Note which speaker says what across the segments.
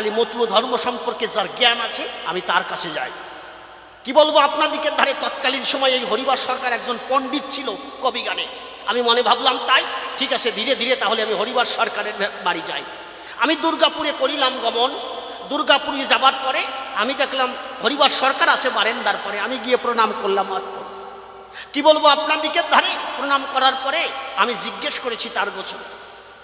Speaker 1: তৎকালীন মতুয় ধর্ম সম্পর্কে যার জ্ঞান আছে, আমি তার কাছে যাই। কি বলব আপনার দিকের ধারে? তৎকালীন সময় এই হরিবার সরকার একজন পণ্ডিত ছিল কবি গানে আমি মনে ভাবলাম, তাই? ঠিক আছে, ধীরে ধীরে তাহলে আমি হরিবার সরকারের বাড়ি যাই। আমি দুর্গাপুরে করিলাম গমন। দুর্গাপুরে যাবার পরে আমি দেখলাম হরিবার সরকার আছে বারেন্দার পরে। আমি গিয়ে প্রণাম করলাম কি বলব আপনার দিকের ধারে? প্রণাম করার পরে আমি জিজ্ঞেস করেছি তার গোছর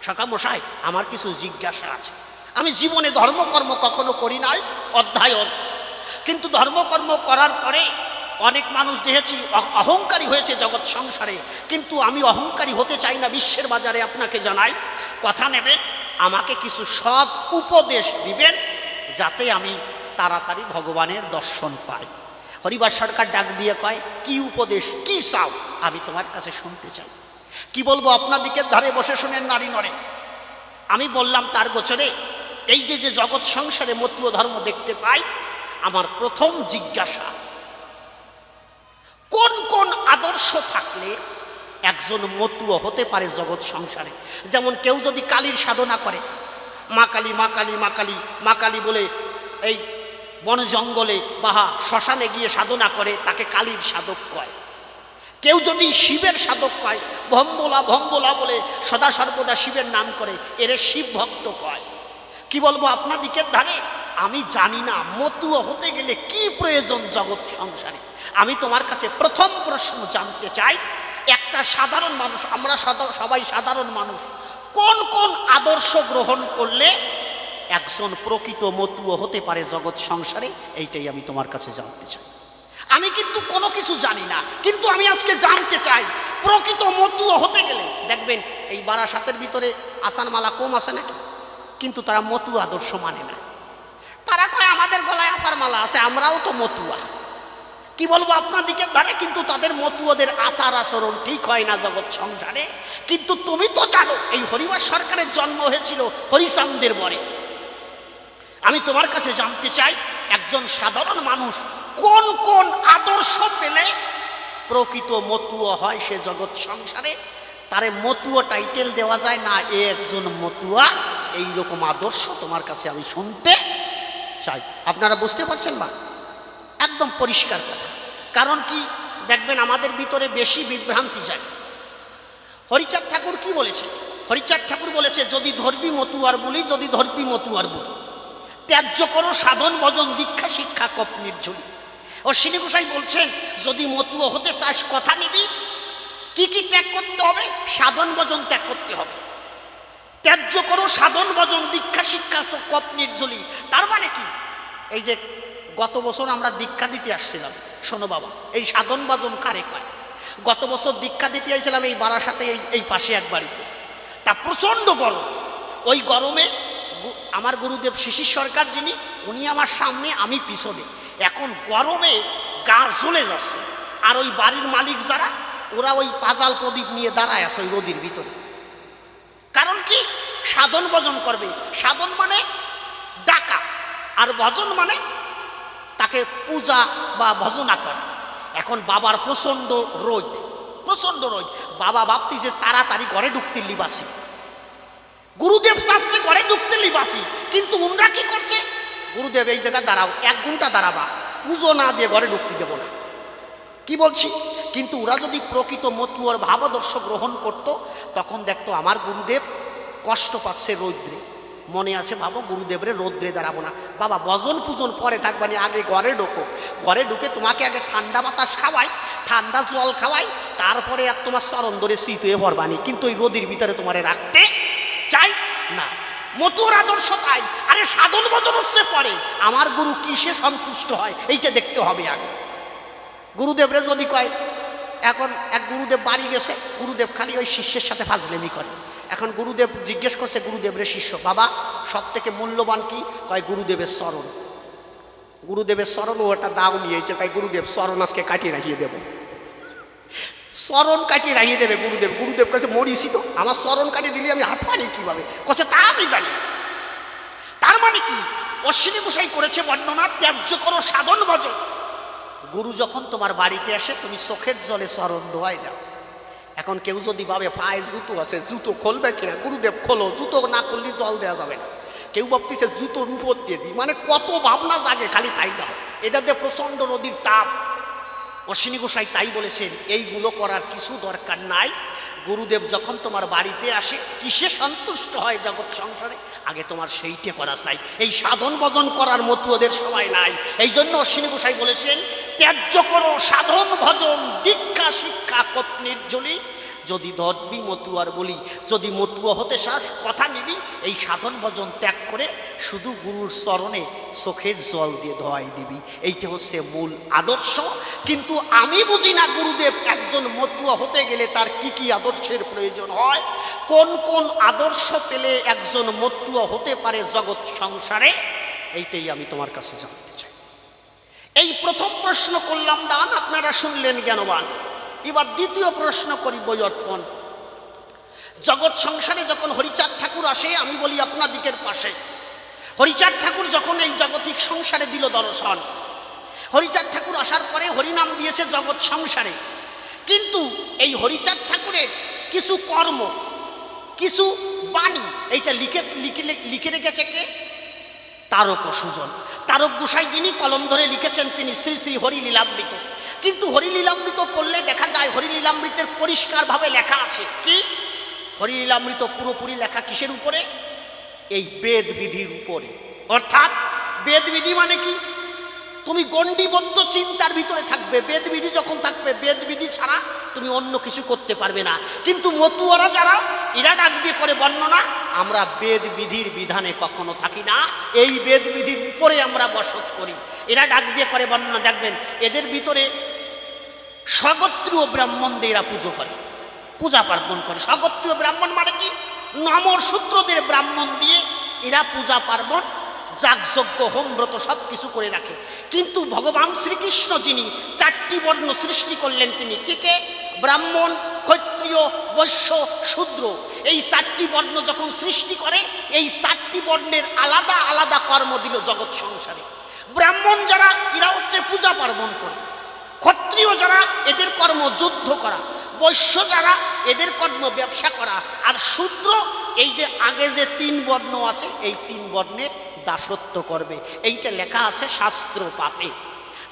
Speaker 1: সকা মশাই আমার কিছু জিজ্ঞাসা আছে। আমি জীবনে ধর্মকর্ম কখনো করি নাই, অধ্যায়ন। কিন্তু ধর্মকর্ম করার পরে অনেক মানুষ দেখেছি অহংকারী হয়েছে জগৎ সংসারে। কিন্তু আমি অহংকারী হতে চাই না বিশ্বের বাজারে, আপনাকে জানাই। কথা নেবেন আমাকে কিছু সৎ উপদেশ দিবেন, যাতে আমি তাড়াতাড়ি ভগবানের দর্শন পাই। হরিবার সরকার ডাক দিয়ে কয়, কি উপদেশ, কি চাও? আমি তোমার কাছে শুনতে চাই। কি বলব, আপনার দিকের ধারে বসে শোনেন নারী নরে। আমি বললাম, তার গোচরে এই যে যে জগৎ সংসারে মতীয় ধর্ম দেখতে পাই, আমার প্রথম জিজ্ঞাসা, কোন কোন আদর্শ থাকলে একজন মতুয় হতে পারে জগৎ সংসারে? যেমন কেউ যদি কালীর সাধনা করে, মা কালী মা কালী মা কালী মা কালী বলে এই বন জঙ্গলে বাহা শ্মশানে গিয়ে সাধনা করে, তাকে কালীর সাধক কয়। কেউ যদি শিবের সাধক কয়, ভম্বলা ভম্বলা বলে সদা সর্বদা শিবের নাম করে, এরে শিব ভক্ত কয়। কি বলব আপনার দিকের ধারে? আমি জানি না, মতুয় হতে গেলে কি প্রয়োজন জগৎ সংসারে? আমি তোমার কাছে প্রথম প্রশ্ন জানতে চাই, একটা সাধারণ মানুষ, আমরা সবাই সাধারণ মানুষ, কোন কোন আদর্শ গ্রহণ করলে একজন প্রকৃত মতুয় হতে পারে জগৎ সংসারে? এইটাই আমি তোমার কাছে জানতে চাই। আমি কিন্তু কোনো কিছু জানি না, কিন্তু আমি আজকে জানতে চাই, প্রকৃত মতুয় হতে গেলে, দেখবেন এই বারাসাতের ভিতরে আসানমালা কম আছে নাকি? কিন্তু তারা মতু আদর্শ মানে না। তারা কয়, আমাদের গলায় আসার মালা আছে, আমরাও তো মতুয়া। কি বলব আপনার দিকে ধারে, কিন্তু তাদের মতুয়াদের আচার আচরণ ঠিক হয় না জগৎ সংসারে। কিন্তু তুমি তো জানো, এই হরিবার সরকারের জন্ম হয়েছিল হরিচান্দের বরে আমি তোমার কাছে জানতে চাই, একজন সাধারণ মানুষ কোন কোন আদর্শ পেলে প্রকৃত মতুয় হয় সে জগৎ সংসারে? তারে মতুয়া টাইটেল দেওয়া যায় না, এ একজন মতুয়া। এই রকম আদর্শ তোমার কাছে আমি শুনতে চাই। আপনারা বুঝতে পারছেন বা? একদম পরিষ্কার কথা। কারণ কি? দেখবেন আমাদের ভিতরে বেশি বিভ্রান্তি যায় হরিচাঁদ ঠাকুর কি বলেছে? হরিচাঁদ ঠাকুর বলেছে, যদি ধর্মী মতুয়ার বলি, যদি ধর্মী মতুয়ার বলি। ত্যায্য করো সাধন ভজন দীক্ষা শিক্ষা কপ নির্ঝুলি ও শ্রী গোসাই বলছেন, যদি মতুয় হতে চাস, কথা নিবি। কি কি ত্যাগ করতে হবে? সাধন ভজন ত্যাগ করতে হবে। ত্যায্য করো, সাধন ভজন, দীক্ষা, শিক্ষা কপ নির্ঝুলি তার মানে কি? এই যে গত বছর আমরা দীক্ষা দিতে আসছিলাম, শোনো বাবা, এই সাধন ভজন কারে কয়? গত বছর দীক্ষা দিতে আইছিলাম এই বারাসাতে, এই এই পাশে এক বাড়িতে। তা প্রচণ্ড গরম। ওই গরমে আমার গুরুদেব শিশির সরকার যিনি, উনি আমার সামনে, আমি পিছনে। এখন গরমে গা জ্বলে যাচ্ছে। আর ওই বাড়ির মালিক যারা, ওরা ওই পাজাল প্রদীপ নিয়ে দাঁড়ায় আছে ওই নদীর ভিতরে। কারণ কি? সাধন ভজন করবে। সাধন মানে ডাকা, আর ভজন মানে তাকে পূজা বা ভজনা করে। এখন বাবার প্রচণ্ড রোদ প্রচণ্ড রোদ। বাবা ভাবতি যে তাড়াতাড়ি ঘরে ঢুকতে লিবাসী। গুরুদেব চাচ্ছে ঘরে ঢুকতে লিবাসী, কিন্তু উনরা কি করছে? গুরুদেব, এই জায়গায় দাঁড়াও, এক ঘণ্টা দাঁড়াবা। পুজো না দিয়ে ঘরে ঢুকতে দেবো না। কি বলছি? কিন্তু ওরা যদি প্রকৃত মতুয়ার ভাবাদর্শ গ্রহণ করত তখন দেখতো আমার গুরুদেব কষ্ট পাচ্ছে রৌদ্রে। মনে আছে ভাবো গুরুদেবরে রৌদ্রে দাঁড়াবো না। বাবা বজন পূজন পরে থাকবানি আগে ঘরে ঢোকো। ঘরে ঢুকে তোমাকে আগে ঠান্ডা বাতাস খাওয়াই, ঠান্ডা জল খাওয়াই, তারপরে আর তোমার চরণ ধরে শীত হয়ে ভরবানি কিন্তু ওই রোদির ভিতরে তোমারে রাখতে চাই না। মতুর আদর্শ তাই। আরে, সাধন ভজন হচ্ছে পরে। আমার গুরু কিসে সন্তুষ্ট হয়, এইটা দেখতে হবে আগে। গুরুদেবরে যদি কয় এখন এক গুরুদেব বাড়ি গেছে, গুরুদেব খালি ওই শিষ্যের সাথে ফাজলেমি করে। এখন গুরুদেব জিজ্ঞেস করছে গুরুদেবের শিষ্য, বাবা সব থেকে মূল্যবান কি? কয়, গুরুদেবের স্মরণ। গুরুদেবের স্মরণ, ও একটা দাও নিয়েছে তাই গুরুদেব, স্মরণ আজকে কাটিয়ে রাখিয়ে দেব। স্মরণ কাটিয়ে রাখিয়ে দেবে গুরুদেব। গুরুদেব কাছে মরিসি তো, আমার স্মরণ কাটিয়ে দিলে আমি হাত পারি কীভাবে? কছে তা আমি জানি। তার মানে কি? অশ্বিনী গোসাই করেছে বর্ণনা ত্যায্য করো সাধন ভজন। গুরু যখন তোমার বাড়িতে আসে, তুমি চোখের জলে চরণ ধোয়াই দাও। এখন কেউ যদি ভাবে পায়ে জুতো আছে, জুতো খোলবে কিনা? গুরুদেব, খোলো। জুতো না খুললে জল দেওয়া যাবে না। কেউ ভাবতেছে, জুতোর উপর দিয়ে দিই। মানে কত ভাবনা জাগে, খালি তাই দাও। এটাতে প্রচণ্ড নদীর তাপ। অশ্বিনী গোসাই তাই বলেছেন, এইগুলো করার কিছু দরকার নাই। গুরুদেব যখন তোমার বাড়িতে আসে, কিসে সন্তুষ্ট হয় জগৎ সংসারে? আগে তোমার সেইটে করা চাই। এই সাধন ভজন করার মতো ওদের সময় নাই। এই জন্য অশ্বিনী গোসাই বলেছেন, ত্যায্য করো সাধন ভজন, দীক্ষা শিক্ষা কত্নীর জলি যদি ধরবি মতুয়ার বলি, যদি মতুয়া হতে চাস, কথা নিবি, এই সাধন ভজন ত্যাগ করে শুধু গুরুর চরণে চোখের জল দিয়ে ধোয়াই দিবি। এইটা হচ্ছে মূল আদর্শ। কিন্তু আমি বুঝি না গুরুদেব, একজন মতুয়া হতে গেলে তার কি কি আদর্শের প্রয়োজন হয়? কোন কোন আদর্শ পেলে একজন মতুয়া হতে পারে জগৎ সংসারে? এইটাই আমি তোমার কাছে জানতে চাই। এই প্রথম প্রশ্ন করলাম, দান আপনারা শুনলেন, জ্ঞানবান। এবার দ্বিতীয় প্রশ্ন করি বৈয়র্পণ জগৎ সংসারে যখন হরিচাঁদ ঠাকুর আসে, আমি বলি আপনার দিকের পাশে। হরিচাঁদ ঠাকুর যখন এই জাগতিক সংসারে দিল দর্শন, হরিচাঁদ ঠাকুর আসার পরে হরিনাম দিয়েছে জগৎ সংসারে। কিন্তু এই হরিচাঁদ ঠাকুরের কিছু কর্ম, কিছু বাণী, এইটা লিখে লিখে রেখেছে কে? তারক সুজন। তারক গোসাই যিনি কলম ধরে লিখেছেন তিনি শ্রী শ্রী হরিলীলামৃত কিন্তু হরিলীলামৃত পড়লে দেখা যায় হরিলীলামৃতের পরিষ্কারভাবে লেখা আছে। কি? হরিলীলামৃত পুরোপুরি লেখা কিসের উপরে? এই বেদ বিধির উপরে। অর্থাৎ বেদ বিধি মানে কি? তুমি গণ্ডিবদ্ধ চিন্তার ভিতরে থাকবে, বেদবিধি যখন থাকবে, বেদবিধি ছাড়া তুমি অন্য কিছু করতে পারবে না। কিন্তু মতুয়ারা যারা, এরা ডাক দিয়ে করে বর্ণনা, আমরা বেদ বিধির বিধানে কখনো থাকি না। এই বেদ বিধির উপরে আমরা বসত করি। এরা ডাক দিয়ে করে বর্ণনা, দেখবেন এদের ভিতরে স্বগোত্রীয় ব্রাহ্মণদের এরা পুজো করে, পূজা পার্বণ করে। স্বগত্রীয় ব্রাহ্মণ মানে কি? নমর সূত্রদের ব্রাহ্মণ দিয়ে এরা পূজা পার্বণ, যাগযজ্ঞ হোম ব্রত সব কিছু করে রাখে। কিন্তু ভগবান শ্রীকৃষ্ণ যিনি চারটি বর্ণ সৃষ্টি করলেন, তিনি কে কে? ব্রাহ্মণ, ক্ষত্রিয়, বৈশ্য, শূদ্র। এই চারটি বর্ণ যখন সৃষ্টি করে, এই চারটি বর্ণের আলাদা আলাদা কর্ম দিল জগৎ সংসারে। ব্রাহ্মণ যারা, এরা হচ্ছে পূজা পার্বণ করে। ক্ষত্রিয় যারা, এদের কর্ম যুদ্ধ করা। বৈশ্য যারা, এদের কর্ম ব্যবসা করা। আর শূদ্র, এই যে আগে যে তিন বর্ণ আছে, এই তিন বর্ণের দাসত্ব করবে। এইটা লেখা আছে শাস্ত্র পাপে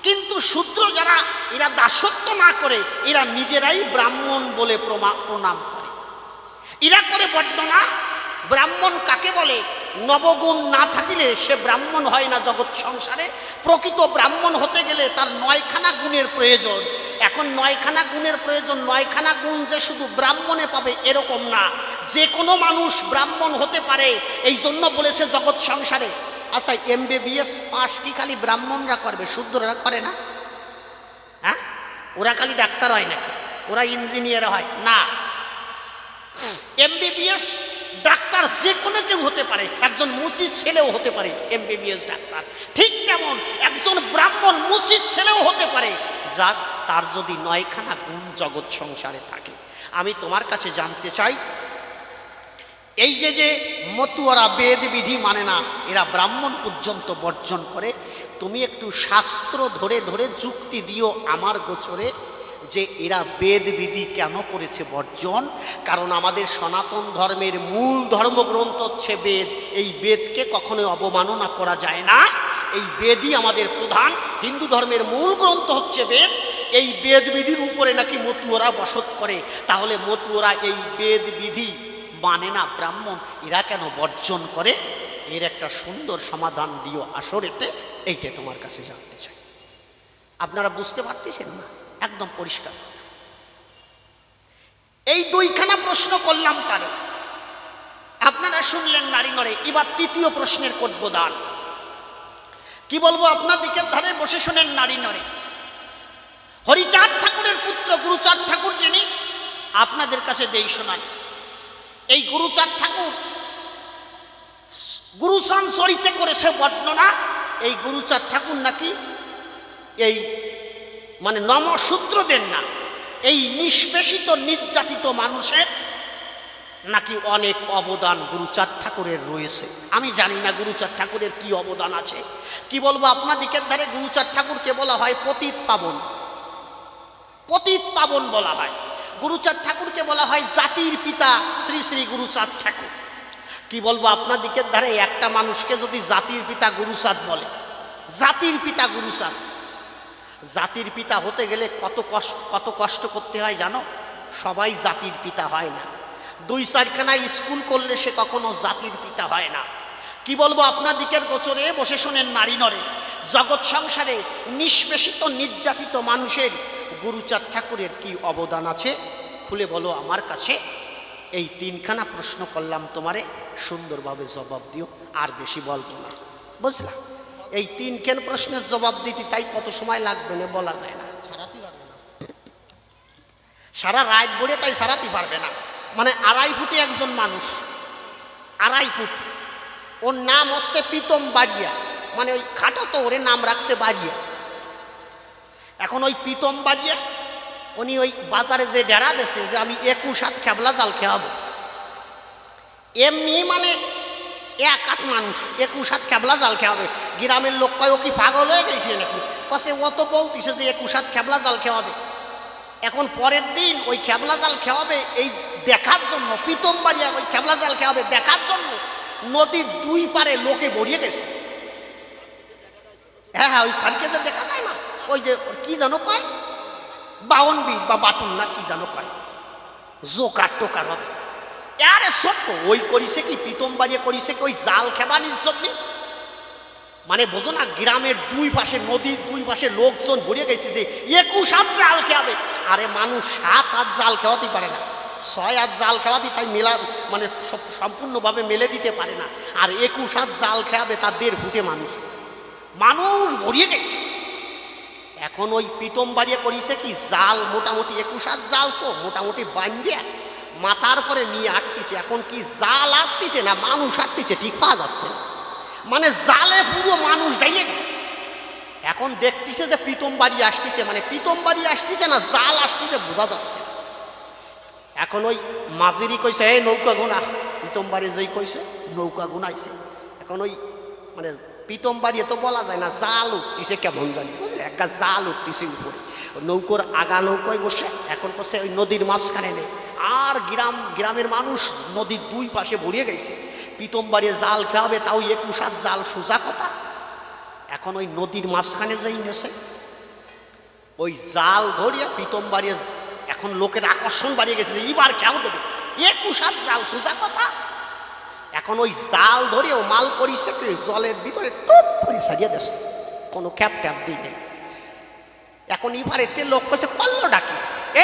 Speaker 1: কিন্তু শূদ্র যারা, এরা দাসত্ব না করে, এরা নিজেরাই ব্রাহ্মণ বলে প্রণাম করে। এরা করে বর্ণনা ব্রাহ্মণ কাকে বলে? নবগুণ না থাকিলে সে ব্রাহ্মণ হয় না জগৎ সংসারে। প্রকৃত ব্রাহ্মণ হতে গেলে তার নয়খানা গুণের প্রয়োজন। এখন নয়খানা গুণের প্রয়োজন, নয়খানা গুণ যে শুধু ব্রাহ্মণে পাবে এরকম না। যে কোনো মানুষ ব্রাহ্মণ হতে পারে, এই জন্য বলেছে জগৎ সংসারে। আচ্ছা এমবিবিএস পাস কি খালি ব্রাহ্মণরা করবে, শুদ্ধরা করে না? হ্যাঁ? ওরা খালি ডাক্তার হয় নাকি? ওরা ইঞ্জিনিয়ার হয়? না। এমবিবিএস ডাক্তার যে কোনো কেউ হতে পারে, একজন মুসির ছেলেও হতে পারে এমবিবিএস ডাক্তার। ঠিক তেমন একজন ব্রাহ্মণ মুসির ছেলেও হতে পারে, যার, তার যদি নয়খানা গুণ জগৎ সংসারে থাকে। আমি তোমার কাছে জানতে চাই, এই যে যে মতুয়ারা বেদ বিধি মানে না, এরা ব্রাহ্মণ পর্যন্ত বর্জন করে, তুমি একটু শাস্ত্র ধরে ধরে যুক্তি দিও আমার গোচরে যে এরা বেদ বিধি কেন করেছে বর্জন? কারণ আমাদের সনাতন ধর্মের মূল ধর্মগ্রন্থ হচ্ছে বেদ। এই বেদকে কখনোই অবমাননা করা যায় না। এই বেদই আমাদের প্রধান। হিন্দু ধর্মের মূল গ্রন্থ হচ্ছে বেদ। এই বেদ বিধির উপরে নাকি মতুয়ারা বসত করে। তাহলে মতুয়ারা এই বেদ বিধি মানে না ব্রাহ্মণ? এরা কেন বর্জন করে? এর একটা সুন্দর সমাধান দিও আসরেতে। এইটা তোমার কাছে জানতে চাই। আপনারা বুঝতে পারতেছেন না? একদম পরিষ্কার। এই দুইখানা প্রশ্ন করলাম তারে আপনারা শুনলেন নারী নড়ে, এবার তৃতীয় প্রশ্নের দান কি বলব, আপনার ধারে বসে শোনেন নারী নড়ে। হরিচাঁদ ঠাকুরের পুত্র গুরুচাঁদ ঠাকুর যিনি, আপনাদের কাছে দেই শোনান এই গুরুচাঁদ ঠাকুর গুরুসান সরিতে করেছে বর্ণনা, এই গুরুচাঁদ ঠাকুর নাকি এই মানে নমশূদ্রদের না। এই নিষ্পেষিত, নির্যাতিত মানুষের নাকি অনেক অবদান গুরুচাঁদ ঠাকুরের রয়েছে। আমি জানি না গুরুচাঁদ ঠাকুরের কি অবদান আছে। কি বলব, আপনার দিকের ধারে গুরুচাঁদ ঠাকুরকে বলা হয় পতিত পাবন। পতিত পাবন বলা হয়। গুরুচাঁদ ঠাকুরকে বলা হয় জাতির পিতা শ্রী শ্রী গুরুচাঁদ ঠাকুর। কি বলব, আপনার দিকের ধারে একটা মানুষকে যদি জাতির পিতা গুরুসাদ বলে, জাতির পিতা গুরুসাদ জাতির পিতা হতে গেলে কত কষ্ট কত কষ্ট করতে হয় জানো? সবাই জাতির পিতা হয় না। দুই চারখানা স্কুল করলে সে কখনো জাতির পিতা হয় না। কি বলব আপনার দিকের গোচরে? বসে শোনেন নারী নরে জগৎ সংসারে নিষ্পেষিত, নির্যাতিত মানুষের গুরুচাঁদ ঠাকুরের কি অবদান আছে? খুলে বলো আমার কাছে। এই তিনখানা প্রশ্ন করলাম তোমারে। সুন্দরভাবে জবাব দিও, আর বেশি বলব না। বুঝলা? এই তিন কেন প্রশ্নের জবাব দিতে তাই কত সময় লাগবে না বলা যায় না। ছাড়াতে পারবে না। সারা রাত বলে তাই সারাতে পারবে না। মানে আড়াই ফুটে একজন মানুষ আড়াই ফুট। ওর নাম হচ্ছে প্রীতম বাড়িয়া। মানে ওই খাটো তো ওরে নাম রাখছে বাড়িয়া। এখন ওই প্রীতম বাড়িয়া উনি ওই বাজারে যে ডেরা দেশে যে আমি একুশ হাত খেবলা জাল খেয়াবো। এমনি মানে এক হাত মানুষ, একুশ হাত খেবলা জাল খেয়াবে গ্রামের লোক কয়, ও কি পাগল হয়ে গেছে নাকি? কসে অত বলতিছে যে একুশ হাত খেবলা জাল খেয়াবে এখন পরের দিন ওই খেবলা জাল খেয়াবে এই দেখার জন্য, প্রীতম বাড়িয়া ওই খেবলা জাল খেয়াবে দেখার জন্য, নদীর দুই পারে লোকে ভরিয়ে গেছে। হ্যাঁ হ্যাঁ ওই সার্কেতে দেখা যায় না। ওই যে কি জানো কয়? বাউন বীর বা বাটুল না কি জানো কয়? জোকার টোকার হবে। আরে সত্য ওই করিছে কি প্রীতম বাড়িয়ে করিছে কি ওই জাল খেবানির জন্য মানে বোঝো না গ্রামের দুই পাশে নদীর দুই পাশে লোকজন ভরিয়ে গেছে যে একুশ হাত জাল খেয়াবে আরে মানুষ সাত হাত জাল খেওয়াতেই পারে না ছয় হাত জাল খেওয়াতে তাই মেলা মানে সম্পূর্ণভাবে মেলে দিতে পারে না আর একুশ হাত জাল খেয়াবে তার দেড় ফুটে মানুষ মানুষ ভরিয়ে গেছে এখন ওই প্রীতম বাড়িয়ে করিছে কি জাল মোটামুটি একুশ হাত জাল তো মোটামুটি বান্ধিয়া মাথার পরে নিয়ে আটতিছে এখন কি জাল আটতিছে না মানুষ আটতিছে ঠিক পাওয়া যাচ্ছে। মানে জালে পুরো মানুষ ডাইয়ে গেছে। এখন দেখতেছে যে প্রীতম বাড়ি আসতেছে। মানে প্রীতম বাড়ি আসতেছে না, জাল আসতেছে, বোঝা যাচ্ছে এখন ওই মাঝিরি কইছে, এই নৌকা গুনা। প্রীতম বাড়ি যেই কইছে, নৌকা গুনাইছে। এখন ওই মানে প্রীতম বাড়ি তো বলা যায় না, জাল উঠতেছে কেমন জানি। বুঝলে? একটা জাল উঠতেছে উপরে। নৌকোর আগা নৌকোয় বসে, এখন করছে ওই নদীর মাঝখানে নেই। আর গ্রাম, গ্রামের মানুষ নদীর দুই পাশে ভরিয়ে গেছে। প্রীতম বাড়ি জাল খাওয়াবে, তাও একুশ হাত জাল, সোজা কথা। এখন ওই নদীর মাঝখানে যেই নেছে, ওই জাল ধরিয়া প্রীতম বাড়িয়ে এখন লোকের আকর্ষণ বাড়িয়ে গেছে এবার খেয়াও দেবে একুশ হাত জাল, সোজা কথা। এখন ওই জাল ধরে ও মাল করিছে জলের ভিতরে টুপ করে সারিয়ে দেছে। কোনো ক্যাপ ট্যাপ দিই নেই। এখন এবারেতে লোক কাছে করল ডাকি।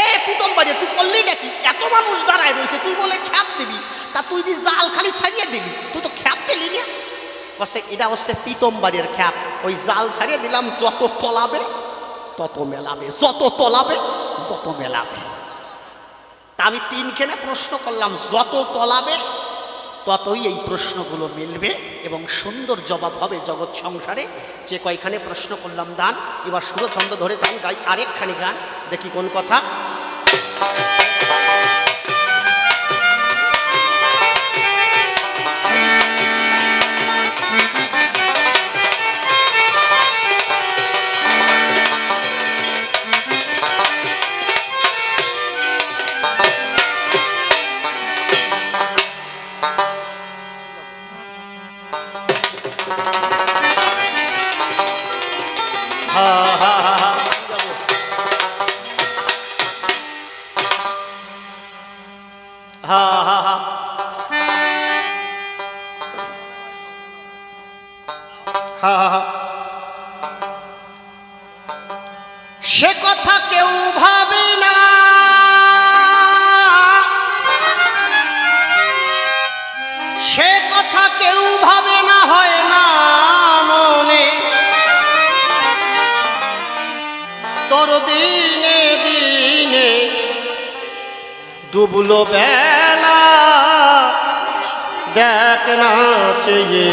Speaker 1: এ প্রীতম বাড়ি তুই করলি ডাকি এত মানুষ দাঁড়ায় রয়েছে তুই বলে খ্যাপ দিবি। তা তুই যে জাল খালি সারিয়ে দিবি, তুই তো খ্যাপ দিলি না? কসে এটা হচ্ছে প্রীতম বাড়ির খ্যাপ। ওই জাল সারিয়ে দিলাম, যত তলাবে, তত মেলাবে, যত তলাবে, যত মেলাবে। তা আমি তিনখানে প্রশ্ন করলাম, যত তলাবে ততই এই প্রশ্নগুলো মিলবে এবং সুন্দর জবাব হবে জগৎ সংসারে। যে কয়খানে প্রশ্ন করলাম দান, এবার সুরছন্দ ধরে দান গাই আরেকখানি গান, দেখি কোন কথা। ডুবলো বেলা। দেখ না চেয়ে।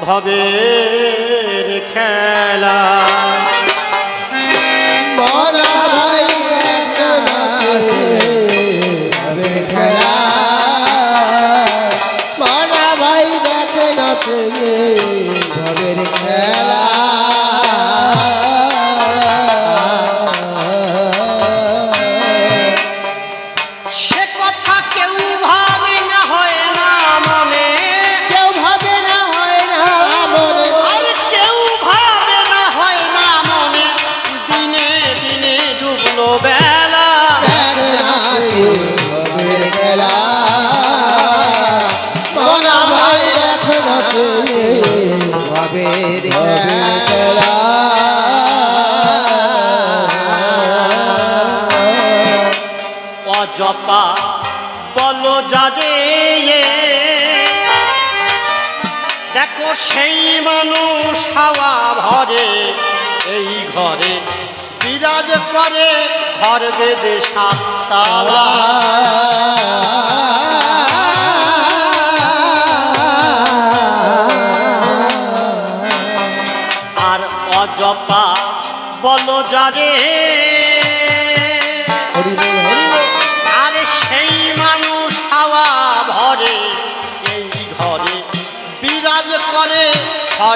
Speaker 1: ভবের খেলা।
Speaker 2: ভবের খেলা।
Speaker 1: অজপা সেই মানুষ হাওয়া ভরে এই ঘরে বিরাজ করে ঘর বেদে তালা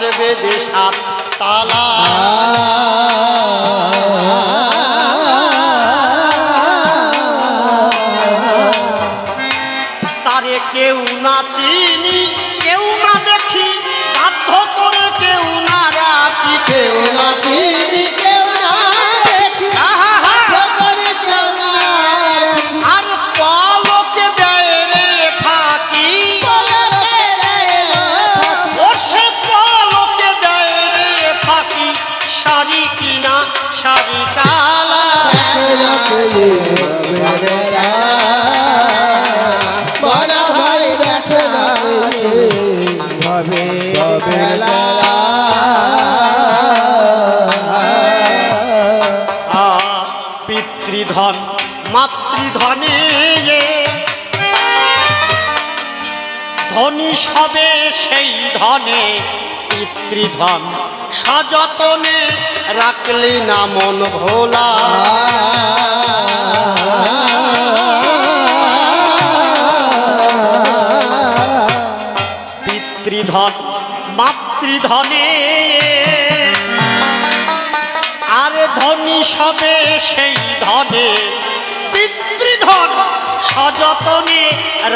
Speaker 1: ঘর বেদে সাত তালা। তারে কেউ না চিনি, কেউ না দেখি, বাধ্য করে কেউ না রাখি।
Speaker 2: কেউ না চিনি
Speaker 1: সবে সেই ধনে। পিতৃধন সযতনে রাখলি না মন ভোলা।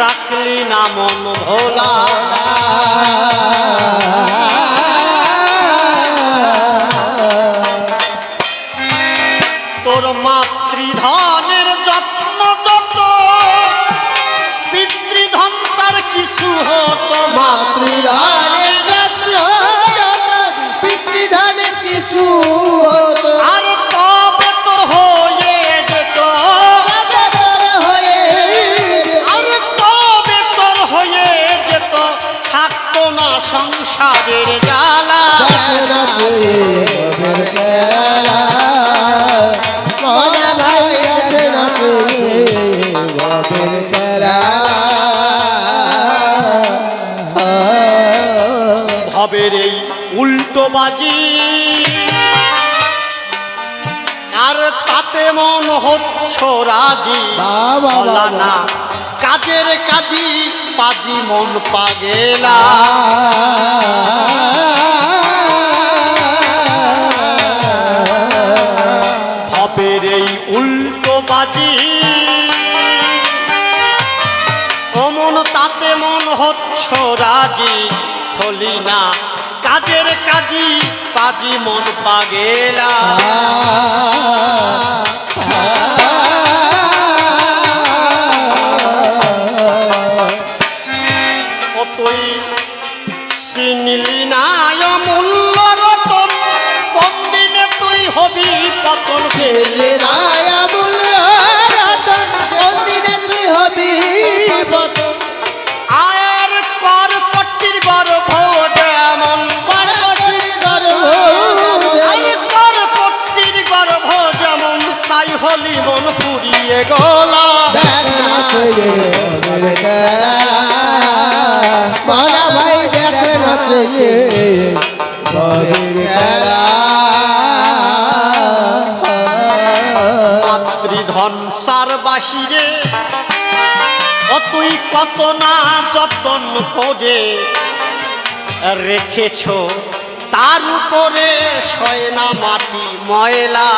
Speaker 1: রাখলি না মন ভোলা। তোর মাতৃধনের যত্ন যত পিতৃধন তার কিছু হতো মা সংসারের জ্বালা।
Speaker 2: ভবের
Speaker 1: এই উল্টো বাজি। আর তাতে মন হচ্ছ রাজি। না কাজের কাজী পাজি মন পাগেলা। ভবের এই উল্টো বাজি। অমন তাতে মন হচ্ছ রাজি, হলি না কাজের কাজী পাজি মন পাগেলা। পুড়িয়ে গলা।
Speaker 2: দেখ না খেলা মারা ভাই দেখ না
Speaker 1: মাতৃধন সার বাহিরে তুই কত না যতন করে। রেখেছ তার উপরে শয়না মাটি ময়লা।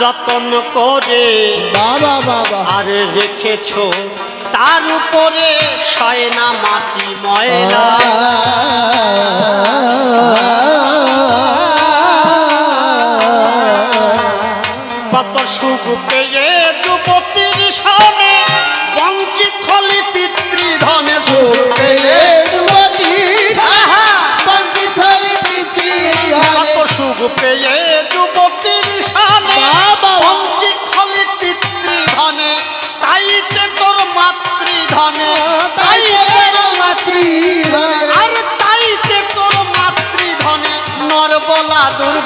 Speaker 1: যতন করে।
Speaker 2: বাবা বাবা।
Speaker 1: আর রেখেছ তার উপরে শয়না মাটি ময়লা। কত সুখ পেয়ে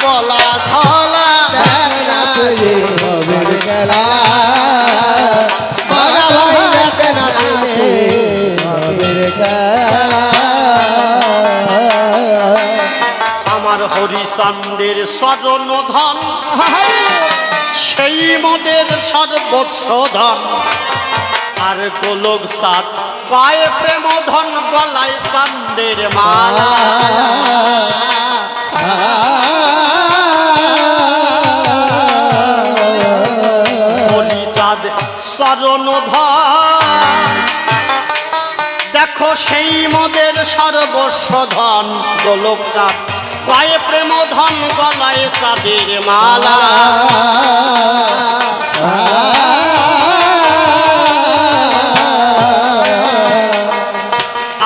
Speaker 1: দুর্বলা ধলা
Speaker 2: দেখ ভবের খেলা।
Speaker 1: আমার হরিচান্দের স্বজন ধন, সেই মদের সর্বস্ব ধন আর গোলক সাত কয় প্রেম ধন গলায় চান্দের মালা। স্মরণ দেখো সেই মদের সর্বস্ব ধন গোলক চাঁদ কয়ে প্রেম ধন, গলায় সাদের মালা।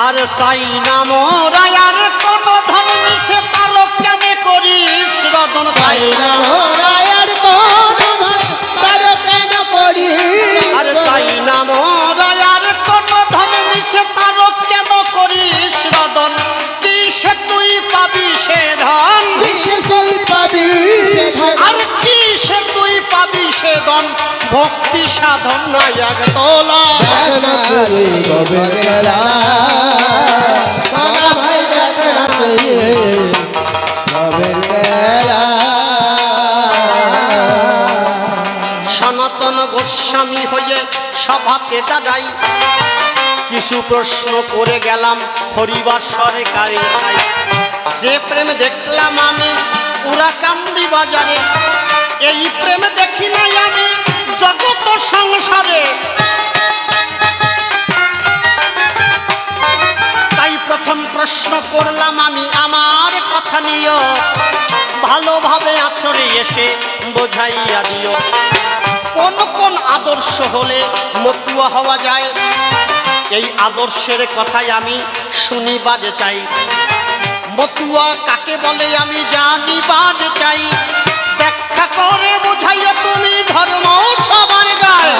Speaker 1: আর সাই নাম রায়ার কোন ধন মিশে তালো কেমে করিস, রতন সাই নাম ভক্তি সাধন নাই এক তোলা। সনাতন গোস্বামী হয়ে সভাতে দাঁড়াই কিছু প্রশ্ন করে গেলাম হরিবার সরকারে যে প্রেম দেখলাম আমি উড়াকান্দি বাজারে এই প্রেম দেখি নাই আমি। সংসারে। তাই প্রথম প্রশ্ন করলাম আমি, আমার কথা নিও। ভালোভাবে আসরে এসে বোঝাইয়া দিও। কোন কোন আদর্শ হলে মতুয়া হওয়া যায়? এই আদর্শের কথাই আমি শুনিবার চাই। মতুয়া কাকে বলে আমি জানিবার চাই? ব্যাখ্যা করে বোঝাইও তুমি ধর্ম সবার গায়।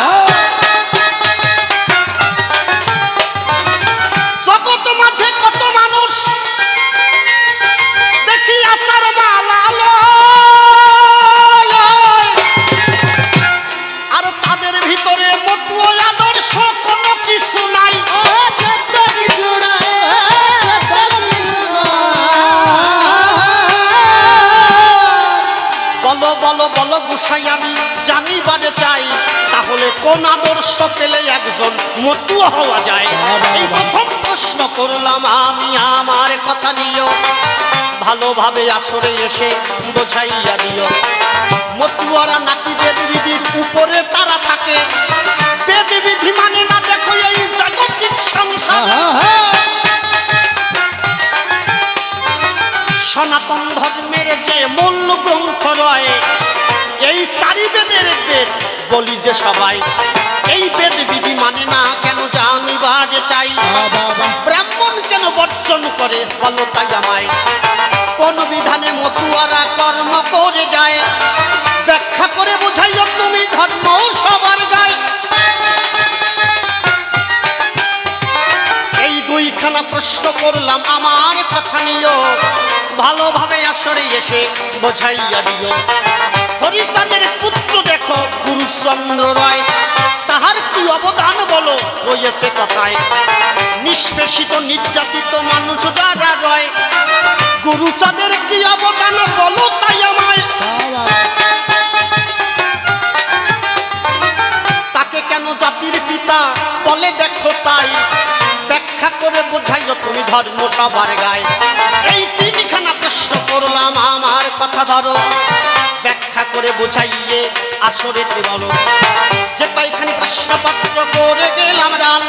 Speaker 1: বলো বলো গুসাই আমি জানিবারে চাই, তাহলে কোন আদর্শ পেলে একজন মতু হওয়া যায়? এই প্রথম প্রশ্ন করলাম আমি, আমার কথা নিও। ভালোভাবে আসরে এসে বোঝাইয়া দিও। মতুয়ারা নাকি বেদবিধির উপরে তারা থাকে? বেদবিধি মানে না দেখো এই জাগতিক সংসার? সনাতন ধর্মের যে মূল গ্রন্থ রয়, এই সারি বেদের বেদ বলি যে সবাই। এই বেদ বিধি মানে না কেন জানিবার চাই? ব্রাহ্মণ কেন বর্জন করে বলো তাই আমায়? কোন বিধানে মতুয়ারা কর্ম করে যায়? ব্যাখ্যা করে বুঝাইও তুমি ধর্ম সবার গায়। এই দুইখানা প্রশ্ন করলাম, আমার কথা নিও। ভালোভাবে আসরে এসে বোঝাইয়া দিও হরিচাঁদের পুত্র দেখো, গুরুচন্দ্র রয়। তাহার কি অবদান বলো রয়েছে কথায়। নিষ্পেষিত, নির্যাতিত মানুষ যারা রয়। গুরুচাঁদের কি অবদান বলো তাই আমায়। তাকে কেন জাতির পিতা বলে দেখো তাই? ব্যাখ্যা করে বোঝাইও তুমি ধর্ম সবার গায়। এই প্রশ্ন করলাম আমার কথা ধরো। ব্যাখ্যা করে বুঝাইয়ে আসরেতে বলো। যে কয়খানি প্রশ্নপত্র করে গেলাম রান,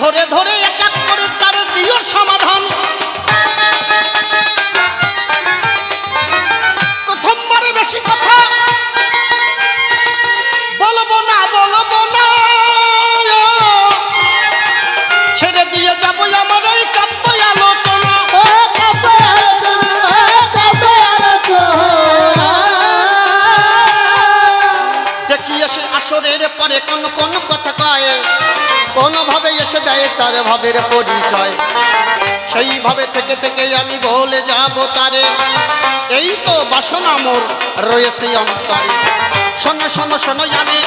Speaker 1: ধরে ধরে এক এক করে তার দিও সমাধান এসে দেয় তার ভাবের পরিচয়। সেইভাবে থেকে থেকে আমি বলে যাব তারে। এই তো বাসনা মোর রয়েছে অন্তরে। শোনো শোনো শোনো, আমি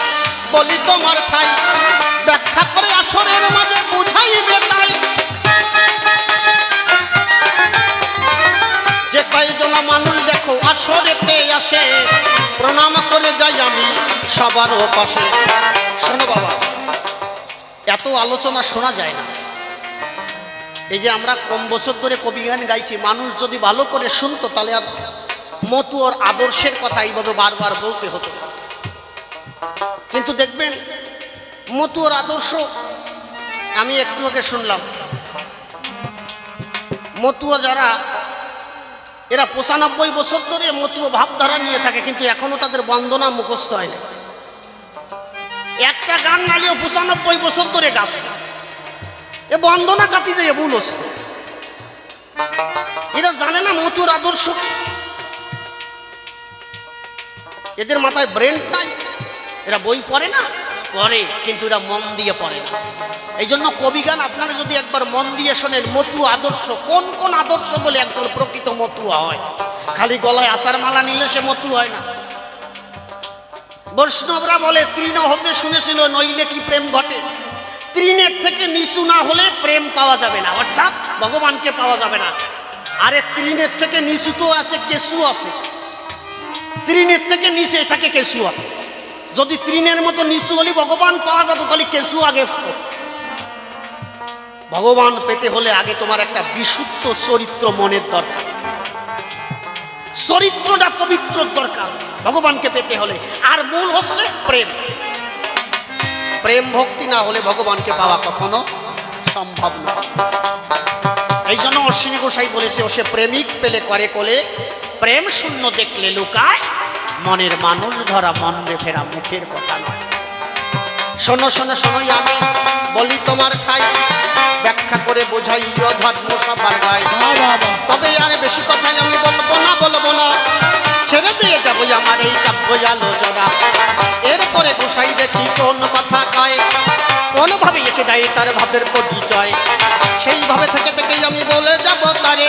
Speaker 1: বলি তোমার ঠাই। ব্যাখ্যা করে আসরের মাঝে বুঝাইবে তাই। যে কয়জন মানুষ দেখো আসরেতে আসে, প্রণাম করে যাই আমি সবারও পাশে শোনো বাবা আলোচনা শোনা যায় না। এই যে আমরা কম বছর ধরে কবি গান গাইছি, মানুষ যদি ভালো করে শুনতো, তাহলে আর মতু ওর আদর্শের কথা এইভাবে বারবার বলতে হতো কিন্তু দেখবেন, মতু ওর আদর্শ, আমি একটু আগে শুনলাম। মতুয়া যারা, এরা পঁচানব্বই বছর ধরে মতুয়া ভাবধারা নিয়ে থাকে, কিন্তু এখনও তাদের বন্দনা মুখস্থ হয় না একটা গান নালিও পঁচানব্বই বছর ধরে গাছ। এ বন্দনা কাটি যে ভুল এরা জানে না মতুর আদর্শ। এদের মাথায় ব্রেন নাই এরা বই পড়ে না? পড়ে, কিন্তু এরা মন দিয়ে পড়ে না। এই জন্য কবিগান, আপনারা যদি একবার মন দিয়ে শোনেন মতু আদর্শ, কোন কোন আদর্শ বলে একজন প্রকৃত মতুয়া হয়? খালি গলায় আসার মালা নিলে সে মতু হয় না। বৈষ্ণবরা বলে, তৃণ হতে শুনেছিল নইলে কি প্রেম ঘটে? তৃণের থেকে নিচু না হলে প্রেম পাওয়া যাবে না। অর্থাৎ ভগবানকে পাওয়া যাবে না। আরে তৃণের থেকে নিচু তো আছে কেসু আছে। তৃণের থেকে নিচে থাকে আছে যদি তৃণের মতো নিচু হলে ভগবান পাওয়া যেত, তাহলে কেসু আগে। ভগবান পেতে হলে আগে তোমার একটা বিশুদ্ধ চরিত্র মনের দরকার। চরিত্রটা পবিত্র দরকার। ভগবানকে পেতে হলে। আর মূল হচ্ছে প্রেম। প্রেম ভক্তি না হলে ভগবানকে পাওয়া কখনো সম্ভব না। এই জন্য অশ্বিনী গোসাই বলেছে ও সে প্রেমিক পেলে করে কোলে প্রেম শূন্য দেখলে লুকায় মনের মানুষ ধরা মন ফেরা মুখের কথা নয়। শোনো শোনো শোনোই আমি বলি তোমার ঠাই। ব্যাখ্যা করে বোঝাইও ধর্ম সবার গায়।
Speaker 2: বাবা।
Speaker 1: তবে আর বেশি কথাই আমি বলব না বলব না। ছেড়ে দিয়ে যাব আমার এই কাব্য আলোচনা। এরপরে গোসাই দেখি কোন কথা কয়। কোনোভাবে এসে দেয় তার ভাবের পরিচয়। সেইভাবে থেকে থেকেই আমি বলে যাব তারে।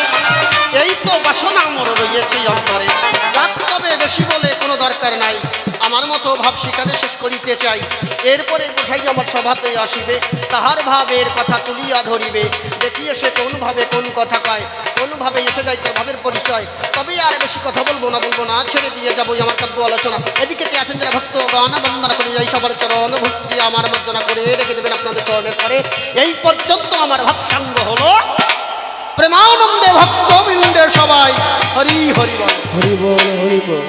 Speaker 1: এই তো বাসনা আমার রয়েছে অন্তরে। রাত তবে বেশি বলে কোনো দরকার নাই। আমার মতো ভাব শিকারে শেষ করিতে চাই। এরপরে গোসাই আমার সভাতে আসিবে, তাহার ভাবের কথা তুলিয়া ধরিবে। দেখিয়ে সে কোন ভাবে কোন কথা কয়, কোন ভাবে এসে যায় তার ভাবের পরিচয়। তবে আর বেশি কথা বলব না বলব না, ছেড়ে দিয়ে যাব আমার কাব্য আলোচনা। এদিকে তে আছেন যারা ভক্ত, গান বন্দনা করে যাই, সবার চরণ ভক্তি আমার মার্জনা করে রেখে দেবেন আপনাদের চরণের পরে এই পর্যন্ত আমার ভাবসাঙ্গ হলো। প্রেমানন্দে ভক্ত বৃন্দের সবাই হরি হরি বল।
Speaker 2: হরি বল হরি বল।